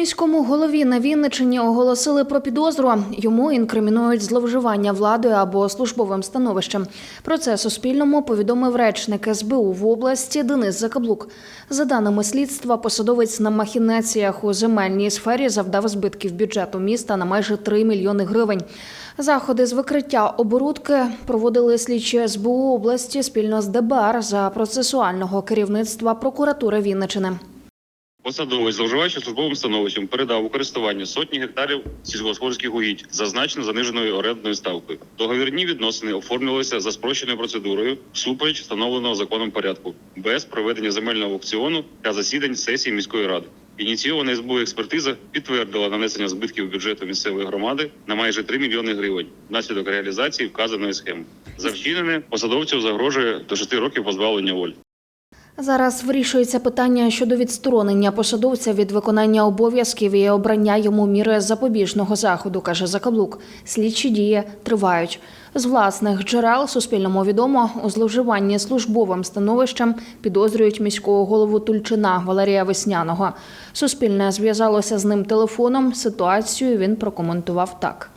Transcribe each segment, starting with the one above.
Міському голові на Вінничині оголосили про підозру. Йому інкримінують зловживання владою або службовим становищем. Про це Суспільному повідомив речник СБУ в області Денис Закаблук. За даними слідства, посадовець на махінаціях у земельній сфері завдав збитків бюджету міста на майже 3 мільйони гривень. Заходи з викриття оборудки проводили слідчі СБУ області спільно з ДБР за процесуального керівництва прокуратури Вінничини. Посадовець, зловживаючи службовим становищем, передав у користування сотні гектарів сільськогосподарських угідь за значно заниженою орендною ставкою. Договірні відносини оформлювалися за спрощеною процедурою всупереч встановленого законом порядку, без проведення земельного аукціону та засідань сесії міської ради. Ініційована СБУ експертиза підтвердила нанесення збитків бюджету місцевої громади на майже 3 мільйони гривень внаслідок реалізації вказаної схеми. За вчинене посадовцю загрожує до 6 років позбавлення волі. Зараз вирішується питання щодо відсторонення посадовця від виконання обов'язків і обрання йому міри запобіжного заходу, каже Закаблук. Слідчі дії тривають. З власних джерел Суспільному відомо у зловживанні службовим становищем підозрюють міського голову Тульчина Валерія Весняного. Суспільне зв'язалося з ним телефоном. Ситуацію він прокоментував так.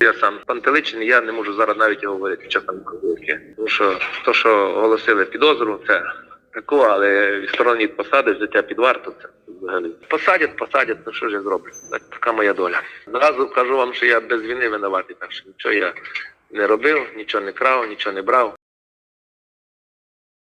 Я сам пантеличений, я не можу зараз навіть говорити, чесно кажучи. Тому що то, що оголосили підозру, це тако, але відсторонені від посади, взяття під варту, це взагалі. Посадять, посадять, ну що ж я зроблю? Так, така моя доля. Зразу кажу вам, що я без війни винуватий, так що нічого я не робив, нічого не крав, нічого не брав.